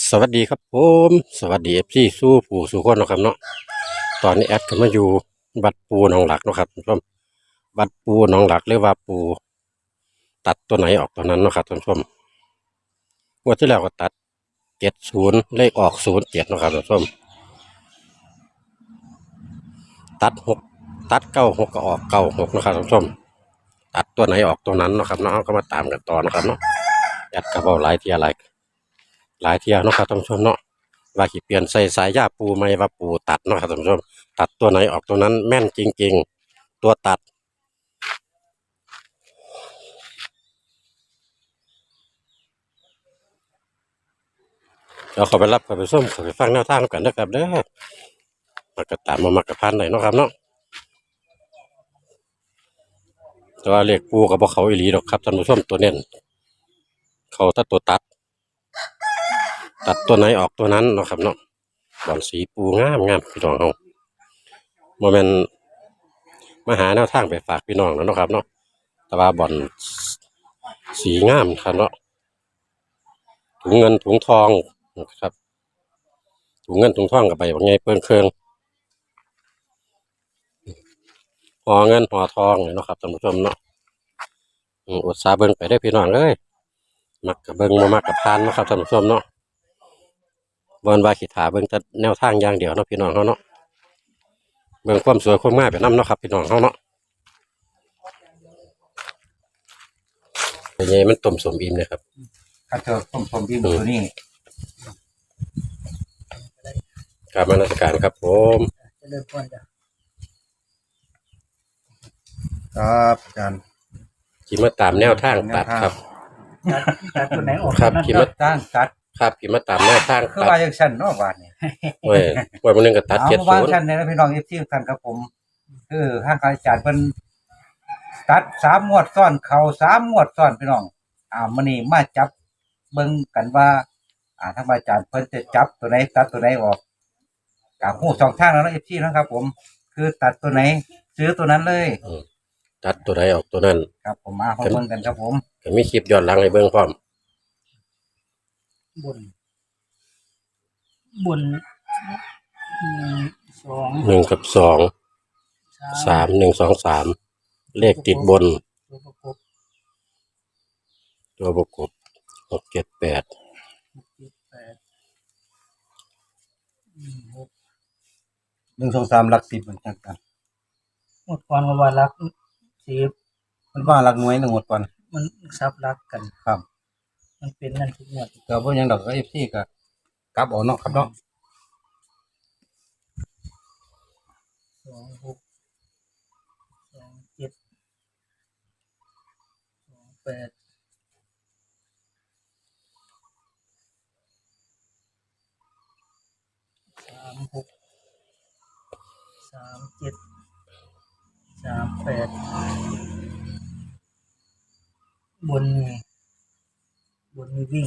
สวัสดีครับผมสวัสดีเอฟซีสู้ผู้สู้คนนะครับเนาะตอนนี้แอดก็มาอยู่วัดปูหนองหลักนะครับท่านผู้ชมวัดปูหนองหลักหรือว่าปู ตัดตัวไหนออกตัวนั้นนะครับท่านผู้ชมงวดที่แล้วก็ตัดเจ็ดศูนย์เลขออกศูนย์เจ็ดนะครับท่านผู้ชมตัดหกตัดเก้าหกก็ออกเก้าหกนะครับท่านผู้ชมตัดตัวไหนออกตัวนั้นนะครับเนาะเราก็มาตามกันต่อนะครับเนาะแอดก็บอกหลายเทียหลาย หลายเที่ยวเนาะครับท่านผู้ชมเนาะว่าขีเปลี่ยนใส่สายยาปูไหมว่าปูตัดเนาะครับท่านผู้ชมตัดตัวไหนออกตัวนั้นแม่นจริง ๆ ตัวตัดเราขอไปรับขอไปส้มขอไปฟังแนวทางกันนะครับเด้อมากระตามมามากระพันหน่อยเนาะครับเนาะแต่ว่าเรียกปูกับพวกเขาอีหลีดอกครับท่านผู้ชมตัวเน้นเขาถ้าตัวตัด ตัดตัวไหนออกตัวนั้นเนาะครับเนาะบอลสีปูงามงามพี่น้องเฮาโมเมนมาหาแนวทางไปฝากพี่น้องแล้วเนาะครับเนาะแต่ว่าบอลสีงามครับเนาะถุงเงินถุงทองนะครับถุงเงินถุงทองกับใบว่าไงเปิ้งเครื่องห่อเงินห่อทองเนาะครับท่านผู้ชมเนาะอืมอดสาเบิ่งไปได้พี่น้องเอ้ยมักกับเบิ่งมามักกับพานนะครับท่านผู้ชมเนาะ บอนว่าขีถาเบิ่งแต่แนวทางอย่างเดียวเนาะพี่น้องเขาเนาะเบิ่งความสวยความงามไปนํเนาะครับพี่น้องเขาเนาะเป็นไงมันต้มสมอิ่มเลยครับข้าเจอต้มต้มที่หมูตัวนี้กราบมาราชการครับผมจะเริ่มต้นจ้ะครับอาจารย์ขี่มาตามแนวทางตัดครับตัดตัดตัวไหนออกครับตัวนั้นคิดว่าตั้งตัด ครับขี่มาตามแนวทางคือตัดว่าอย่างฉันเนาะบาทเนี่ยเว้ยเว้ยมันนึงก็ตัดเอาเจ็ดมาศูวางนย์ฉันเนี่ยนะพี่น้องเอฟซีกันครับผม คือห้างอาจารย์เป็นตัดสามงวดซ้อนเขาสามงวดซ้อนพี่น้อง อ่ามันนี่มาจับเบิ่งกันว่า อ่าทางอาจารย์เพิ่นจะจับตัวไหนตัดตัวไหนออกกับหูสองทางแล้วเอฟซีนะครับ ผม คือตัดตัวไหน ซื้อตัวนั้นเลย ตัดตัวใดออกตัวนั้น ครับผมมาพร้อมเบิ่งกันครับผม ก็มีคลิปย้อนหลังให้เบิ่งพร้อม บน บนหนึ่งสองหนึ่งกับสองสามหนึ่งสองสามเลขติดบน ตัวประกบตัวประกบหกเจ็ดแปดหกเจ็ดแปดหนึ่งหกหนึ่งสองสามหลักสิบเหมือนกันกันหมดก่อนก็ว่ารักสิบมันว่าหลักหน่วยหนึ่งหมดก่อนมันซับรักกันครับ มันเป็นนั่นทุกหมดก็บ่ยังดอกก็เอฟซีก็กลับเออกเนาะครับเนาะสองหกสองเจ็ดสองแปดสามหกสามเจ็ดสามแปดบนมี บนมีวิ่ง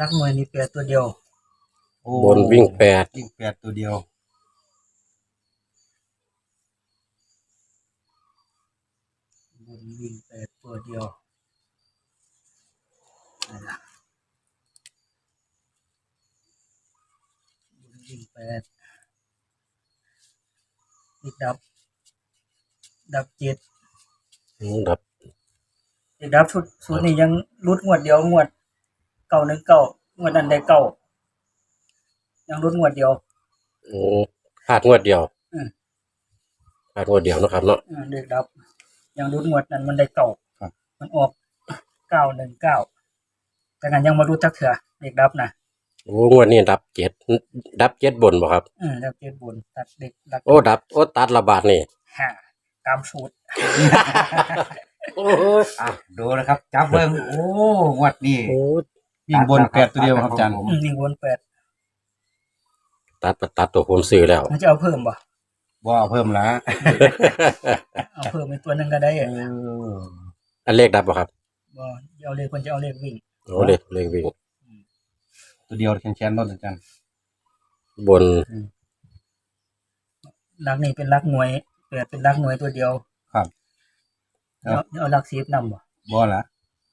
รักหน่วยมีแปดตัวเดียวโอ้บนวิ่งแปดวิ่งแปดตัวเดียว บนวิ่งแปดตัวเดียวนั่นล่ะบนวิ่งแปดอีกดับ ดับเจ็ดอืม ครับอีกดับชุดชุดนี้ยังรุดงวดเดียวงวดเก่าหนึ่งเก่างวดนั้นได้เก่ายังรุดงวดเดียวโอ้พลาดงวดเดียวอืมพลาดงวดเดียวเนาะครับเนาะอ่าเด็กดับ ยังรุดงวดนั้นมันได้เก่ามันออกเก้าหนึ่งเก้าแต่งั้นยังมารุดจักเถื่อเด็กดับนะโอ้งวดนี้ดับเจ็ดดับเจ็ดบนบ่ครับ อืมดับเจ็ดบนตัดเด็กดับโอ้ดับโอ้ตัดระบาดนี่ ห้าตามสูตร โอ้อะดูนะครับ จับเบิ้งโอ้งวดนี้โหวิ่งบนแปดตัวเดียวครับอาจารย์ อืมหนึ่งบนแปดตัดตัดตัวผมซื้อแล้ว มันจะเอาเพิ่มป่ะบ่เอาเพิ่มละเอาเพิ่มอีกตัวหนึ่งก็ได้เออะออันเลขดับบ่ครับบ่เอาเลขคนจะเอาเลขวิ่งโอ้เลขเลขวิ่งตัวเดียวแขนๆรถอาจารย์ บน ลักนี่เป็นลักหน่วยแปดเป็นลักหน่วยตัวเดียว ครับ เอาเอาลักสิบนำบ่บ่ละ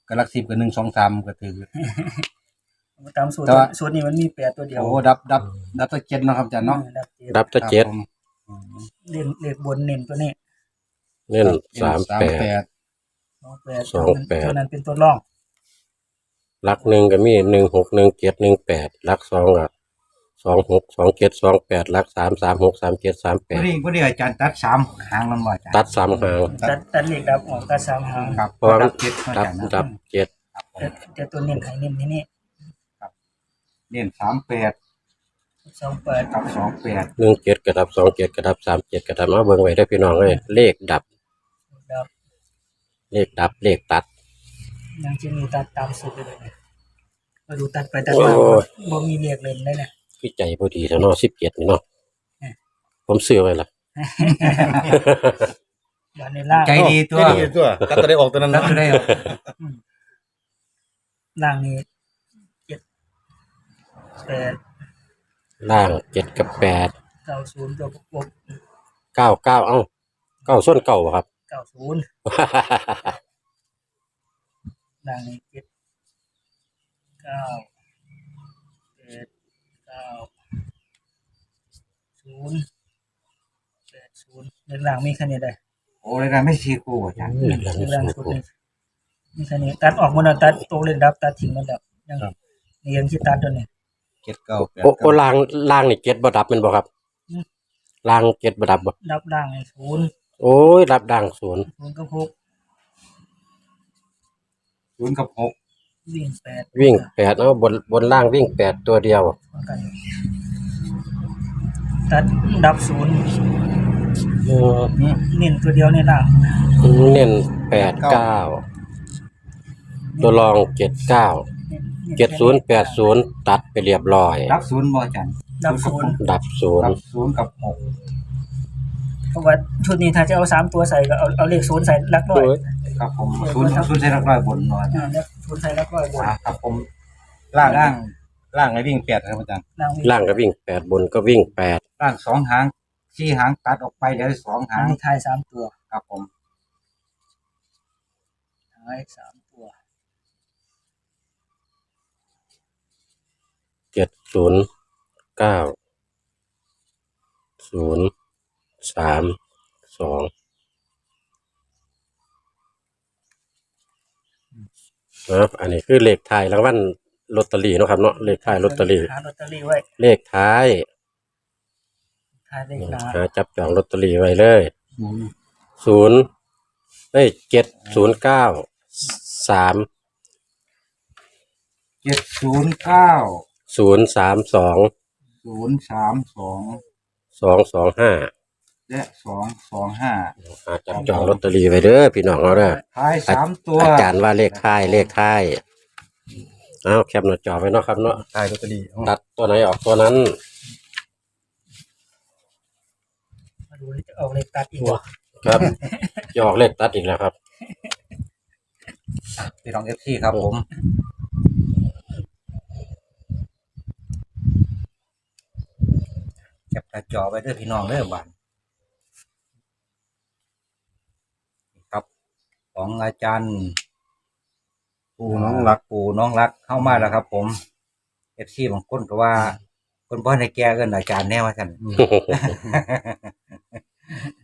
ก็หลักสิบกับหนึ่งสองสามก็ถือ ตามสูตรแต่ว่า สูตรนี้มันมีแปดตัวเดียวโอ้ดับดับดับตะเกียนเนาะครับอาจารย์เนาะดับเจ็ดดับตะเจ็ดครับผมอืมเลขเลขบนเน้นตัวนี้เน้นสามแปดสองแปดสองแปด ตัวนั้นเป็นตัวร่องหลักหนึ่งก็มีหนึ่งหกหนึ่งเจ็ดหนึ่งแปดหลักสองอะ สองหกสองเจ็ดสองแปดหลักสามสามหกสามเจ็ดสามแปวันดนี้วันนี้อาจารย์ตัดสามหางมันบ่อาจารย์ตัดสามหางตัดตัดเลขดับออกตัดสามหางครับเพราะว่ามันดับเจ็ดเนาะดัอาบจารย์นะดับเจ็ดครับผมแต่แต่ตัวเน้นให้เน้นที่นี่เน้นสามแปดสองแปดกับสองแปดหนึ่งเจ็ดกระดับสองเจ็ดกระดับสามเจ็ดกระดับมาเบิ่งไว้ได้อพี่น้องเลยเลขดับดับเลขดับเลขตัด ยังจะมีตัดตามสูตรเลยนะมาดูตัดไปตัดมาโอ้ย บ่มีเลขเลยเลยนะ คือใจพอดีแล้วเนาะสิบเจ็ดนี่เนาะอืมผมซื้อไว้ละอย่าในล่างใจดีตัวใจดีตัวตัดตัวได้ออกตัวนั้นรับเนาะได้ล่างนี้เจ็ดแปดล่างเจ็ดกับแปดเก้าศูนย์ตัวประกบเก้าเก้าเอ้าเก้าส้นเก้าบ่ครับเก้าศูนย์ล่างนี้เจ็ดเก้าแปดเก้าศูนย์แปดศูนย์ในล่างมีแค่นี้ได้โอ้เลยนะไม่ชีกูอาจารย์อืมแล้วในนี่ล่างสูสุตดรนี้มีแค่นี้ตัดออกหมดแล้วตัดตัวเล่นดับตัดทิ้งหมดแล้วยังนี่ยังคิดตัดตัวนี้เจ็ดเก้าแปดโอ้โอ้ล่างล่างนี่เจ็ดบ่ดับแมันบ่ครับอืมล่างเจ็ดบ่ดับบ่ดับล่างให้ศูนย์โอ้ยรับดังศูนย์ศูนย์กับหกศูนย์กับหก วิ่งแปดวิ่งแปดเนาะบนบนล่างวิ่งแปดตัวเดียวพอกันตัดดับศูนย์เออเน้นตัวเดียวในล่างเน้นแปดเก้าตัวรองเจ็ดเก้าเจ็ดศูนย์แปดศูนย์ตัดไปเรียบร้อย รับศูนย์บ่อาจารย์ดับศูนย์ดับศูนรัย์บศูนย์กับหกเพราะว่าชุดนี้ถ้าจะเอาสามตัวใส่ก็เอาเอาเลขศูนย์ใส่ลักร้อย ครับผมศูนย์ศูนย์ใช้รักร้อยบนหน่อยอ่าเลข ศูนย์ใส่ลักร้อยบนอ่าครับผมล่างล่างล่างไอ้วิ่งแปดครับอาจารย์ล่างวิ่งล่างก็วิ่งแปดบนก็วิ่งแปดล่างสองหางสี่หางตัดออกไปเหลือสองหาอันงนี้ทายสามตัวครับผมทายสามตัวเจ็ดศูนย์เก้าศูนย์สามสอง นะอันนี้คือเลขท้ายรางวัลลอตเตอรี่เนาะครับเนาะเลขท้ายลอตเตอรี่หาลอตเตอรี่ไว้เลขท้ายทายเลขหนาหาจับจองลอตเตอรี่ไว้เลยศูนย์เอ้ยเจ็ดศูนย์เก้าสามเจ็ดศูนย์เก้าศูนย์สามสองศูนย์สามสองสองสองห้า และสองสองห้าหาจับจองลอตเตอรี่ไว้เด้อพี่น้องเอาเด้อท้ายสามตัวอาจารย์ว่าเลขท้ายเลขท้ายเอาแคปหน้าจอไว้เนาะครับเนาะตายลอตเตอรี่เอาตัดตัวไหนออกตัวนั้นมาดูจะเอาเลขตัดอีกวะครับจะออกเลขตัดอีกแล้วครับพี่น้องเอฟซีครับผมเก็บตาจอไว้เด้อพี่น้องเด้อบันครับ ของอาจารย์ปูน้องรักปู่น้องรักเข้ามาแล้วครับ ผมเอฟซีบางคนก็ว่า คนพ่อในแก่เกินอาจารย์แน่ว่าท่าน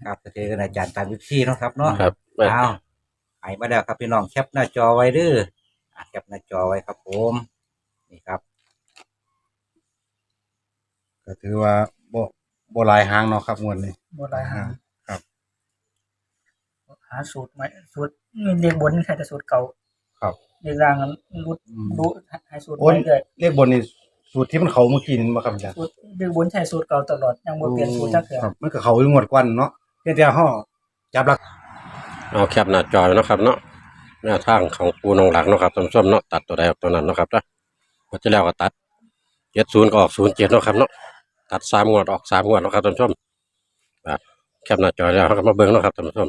ครับก็คือกันอาจารย์ตามเอฟซีเนาะครับเนาะครับเอาหายมาแล้วครับพี่น้องแคปหน้าจอไว้เด้ออะแคปหน้าจอไว้ครับ ผม นี่ครับ ก็ถือว่าบ่บ่หลายหางเนาะครับงวดนี้บนลายหางครับ หาสูตรใหม่สูตรเลขบนใช่แต่สูตรเก่า ครับเลขล่างรุดอืมรู้ให้สูตรโอ้ใหยม่เลยเลขบนนี่สูตรที่มันเขาเมื่อกี้นี่มาครับอาจารย์สูตรเลขบนใช่สูตรเก่าตลอดยังบ่เปลี่ยนสูตรจักเทื่อครับมันก็เขาอยู่งวดกวันเนาะเพียงแต่เฮาจับหลัก เอาแคปหน้าจอไว้เนาะครับเนาะแนวทางของปูนองหลักเนาะครับท่านผู้ชมเนาะตัดตัวใดออกตัวนั้นเนาะครับนะพอจะแล้วก็ตัดเจ็ดศูนย์ก็ออกศูนย์เจ็ดเนาะครับเนาะตัดสามงวดออกสามงวดเนาะครับท่านผู้ชมอะแคปหน้าจอแล้วเราก็มาเบิ่งเนาะครับท่านผู้ช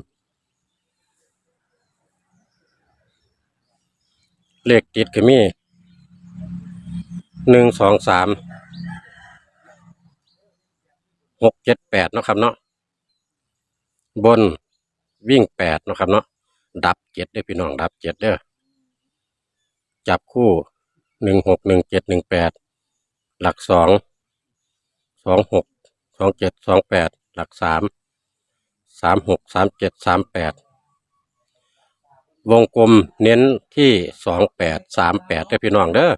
เลขติดก็มีหนึ่งสองสามหกเจ็ดแปดเนาะครับเนาะบนวิ่งแปดเนาะครับเนาะดับเจ็ดเด้อพี่น้องดับเจ็ดเด้อจับคู่หนึ่งหกหนึ่งเจ็ดหนึ่งแปดหลักสองสองหกสองเจ็ดสองแปดหลักสามสามหกสามเจ็ดสามแปด วงกลมเน้นที่สองแปดสามแปดได้พี่น้องเด้อ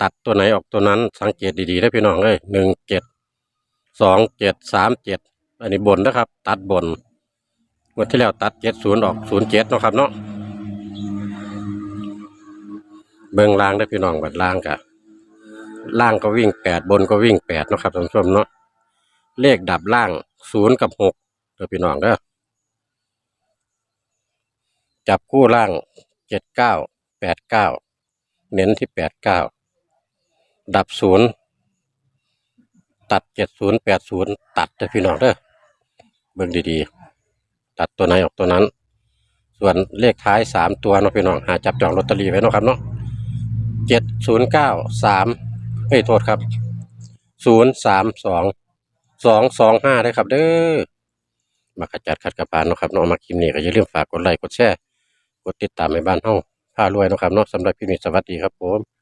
ตัดตัวไหนออกตัวนั้นสังเกตดีๆได้พี่น้องเลยหนึ่งเจ็ดสองเจ็ดสามเจ็ดอันนี้บนนะครับ ตัดบนงวดที่แล้วตัดเจ็ดศูนย์ออกศูนย์เจ็ดนาะครับเนาะเบิ่งล่างได้พี่น้องบัดล่างกะล่างก็วิ่งแปดบนก็วิ่งแปดเนาะครับท่านผู้ชมเนาะเลขดับล่างศูนย์กับหกเด้อพี่น้องเด้อ จับคู่ล่างเจ็ดเก้าแปดเก้าเน้นที่แปดเก้าดับศูนย์ตัดเจ็ดศูนย์แปดศูนย์ตัดเด้อพี่น้องเด้อเบิ่งดีๆ ตัดตัวไหนออกตัวนั้น ส่วนเลขท้ายสามตัวเนาะพี่น้องหาจับจองลอตเตอรี่ไว้เนาะครับเนาะเจ็ดศูนย์เก้าสามเอ้ยโทษครับศูนย์สามสองสองสองห้าได้ครับเด้อมาขจัดขัดกระปานเนาะครับเนาะมาคลิปนี้ก็อย่าลืมฝากกดไลค์กดแชร์ ดติดตามในบ้านเฮาพารวยเนาะครับเนาะสำหรับพี่นิดสวัสดีครับผม